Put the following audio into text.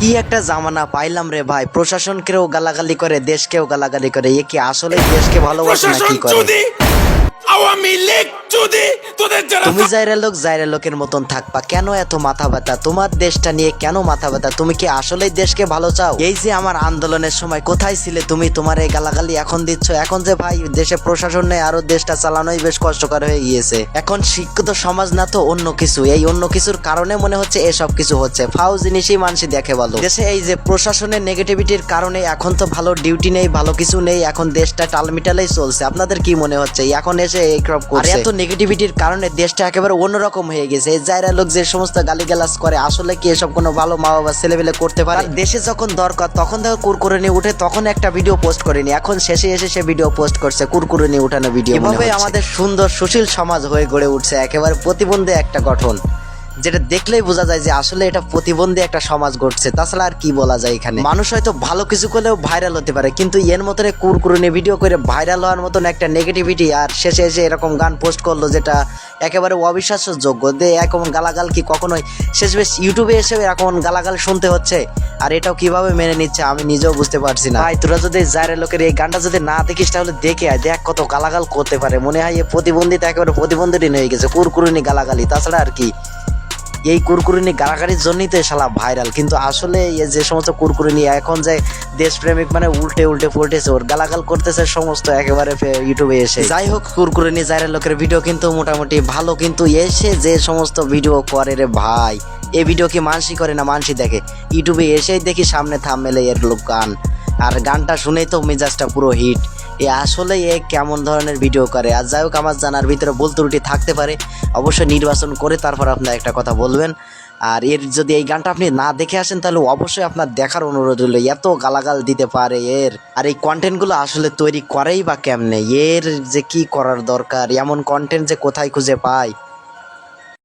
কি একটা জামানা পাইলাম রে ভাই? প্রশাসনকেও গালাগালি করে দেশকেও গালাগালি করে। এ কি আসলে দেশকে ভালোবাসে না কি করে? আওয়ামী লীগ চুদি তোদের যারা তুমি জাইরা লোক জাইরা লোকের মতন থাকবা কেন এত মাথা ব্যথা? তোমার দেশটা নিয়ে কেন মাথা ব্যথা? তুমি কি আসলেই দেশকে ভালো চাও? এই যে আমার আন্দোলনের সময় কোথায় ছিলে তুমি? তোমার এই গালাগালি এখন দিচ্ছ? এখন যে ভাই দেশে প্রশাসন নেই আরও দেশটা চালানোই বেশ কষ্টকর হয়ে গিয়েছে। এখন শিক্ষিত সমাজ না তো অন্য কিছু। এই অন্য কিছুর কারণে মনে হচ্ছে এসব কিছু হচ্ছে। ফাউ জিনিসই মানুষই দেখে ভালো। দেশে এই যে প্রশাসনের নেগেটিভিটির কারণে এখন তো ভালো ডিউটি নেই ভালো কিছু নেই এখন দেশটা টালমিটালেই চলছে। আপনাদের কি মনে হচ্ছে? এখন এসে এই ক্রপ করছে। এত নেগেটিভিটির কারণে দেশটা একেবারে অন্যরকম হয়ে গেছে। জায়রা লোক যে সমস্ত গালিগালাজ করে আসলে কি এসব কোনো ভালো মা বাবা ছেলেবেলে করতে পারে? দেশে যখন দরকার তখন দেখো কুরকুরে নিয়ে উঠে তখন একটা ভিডিও পোস্ট করেনি। এখন শেষে এসে সে ভিডিও পোস্ট করছে কুরকুরে নিয়ে উঠানো ভিডিও এভাবে আমাদের সুন্দর সুশীল সমাজ হয়ে গড়ে উঠছে একেবারে প্রতিবন্ধী একটা গঠন। যেটা দেখলেই বোঝা যায় যে আসলে এটা প্রতিবন্ধী একটা সমাজ ঘটছে তাছাড়া আর কি বলা যায় এখানে? মানুষ হয়তো ভালো কিছু করলেও ভাইরাল হতে পারে, কিন্তু এর মতন কুরকুরুনি ভিডিও করে ভাইরাল হওয়ার মতন একটা নেগেটিভিটি আর শেষে এসে এরকম গান পোস্ট করল যেটা একেবারে অবিশ্বাস্যযোগ্য। যে এরকম গালাগাল কি কখনোই? শেষ বেশ ইউটিউবে এসে এরকম গালাগাল শুনতে হচ্ছে, আর এটাও কীভাবে মেনে নিচ্ছে আমি নিজেও বুঝতে পারছি না। ভাই, তোরা যদি জায়রে লোকের এই গানটা যদি না দেখিস তাহলে দেখে আয়, দেখ কত গালাগাল করতে পারে। মনে হয় এ প্রতিবন্ধিতা একেবারে প্রতিবন্ধী হয়ে গেছে, কুরকুরুনি গালাগালি, তাছাড়া আর কি। এই কুরকুরিনি গালাগালির জন্যই তো শালা ভাইরাল কিন্তু আসলে যে সমস্ত কুরকুরিনি এখন যে দেশপ্রেমিক মানে উল্টে উল্টে পড়তেছে ওর গালাগাল করতেছে সমস্ত একেবারে ইউটিউবে এসে। যাই হোক কুরকুরিনি জাইরা লোকের ভিডিও কিন্তু মোটামুটি ভালো, কিন্তু এসে যে সমস্ত ভিডিও করে রে ভাই এই ভিডিও কি মানসি করে না মানসি দেখে? ইউটিউবে এসেই দেখি সামনে থাম মেলে এর লোক গান। আর গানটা শুনেই তো মেজাজটা পুরো হিট এ আসলে এ কেমন ধরনের ভিডিও করে? আর যাই হোক, আমার জানার ভিতরে ভুল ত্রুটি থাকতে পারে। অবশ্যই নির্বাচন করে তারপর আপনি একটা কথা বলবেন। আর এর যদি এই গানটা আপনি না দেখে আসেন, তাহলে অবশ্যই আপনার দেখার অনুরোধ হলো এত গালাগাল দিতে পারে এর। আর এই কন্টেন্টগুলো আসলে তৈরি করেই বা কেমনে? এর যে কি করার দরকার? এমন কন্টেন্ট যে কোথায় খুঁজে পায়?